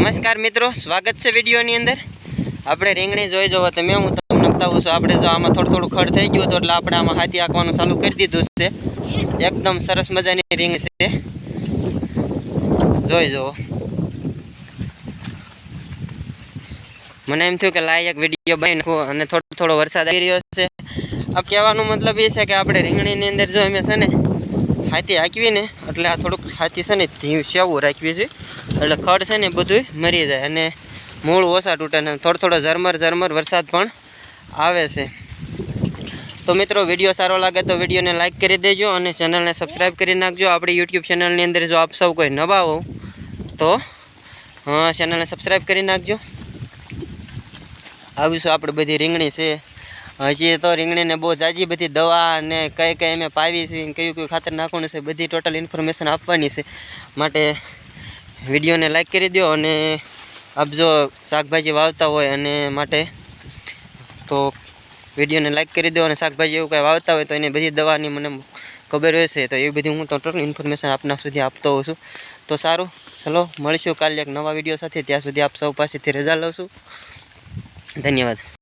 નમસ્કાર મિત્રો, સ્વાગત છે વિડીયોની અંદર. આપણે રીંગણી જોઈ જોવો તમે હું તમને બતાવું છું. આપણે જો આમાં થોડું થોડું ખડ થઈ ગયું હતું એટલે આપણે આમાં હાથી આંકવાનું ચાલુ કરી દીધું છે. એકદમ સરસ મજાની રીંગ છે. જોઈ જુઓ મને એમ થયું કે લાયક વીડિયો બની નાખું અને થોડો થોડો વરસાદ આવી રહ્યો છે. આ કહેવાનો મતલબ એ છે કે આપણે રીંગણીની અંદર જો અમે છે ને હાથી હાંકવી ને એટલે આ થોડુંક હાથી છે ને ધીવ સેવું રાખવી છે. એટલે ખડ છે ને બધું મરી જાય અને મૂળ ઓછા તૂટે ને થોડો થોડો ઝરમર ઝરમર વરસાદ પણ આવે છે. તો મિત્રો, વીડિયો સારો લાગે તો વિડીયોને લાઇક કરી દેજો અને ચેનલને સબસ્ક્રાઈબ કરી નાખજો. આપણી યુટ્યુબ ચેનલની અંદર જો આપ સૌ કોઈ નવા હોવ, તો ચેનલને સબસ્ક્રાઈબ કરી નાખજો. આવીશું આપણે બધી રીંગણી છે હજી તો રીંગણીને બહુ જાજી બધી દવા અને કઈ કઈ અમે પાવી છે કયું કયું ખાતર નાખવાનું છે બધી ટોટલ ઇન્ફોર્મેશન આપવાની છે. માટે વિડીયોને લાઈક કરી દો અને આપ જો શાકભાજી વાવતા હોય અને માટે તો વિડીયોને લાઈક કરી દો અને શાકભાજી એવું કાંઈ વાવતા હોય તો એની બધી દવાની મને ખબર હશે તો એ બધી હું તો ટોટલ ઇન્ફોર્મેશન આપના સુધી આપતો હોઉં છું. તો સારું, ચલો, મળીશું કાલે એક નવા વીડિયો સાથે. ત્યાં સુધી આપ સૌ પાસેથી રજા લઉં છું. ધન્યવાદ.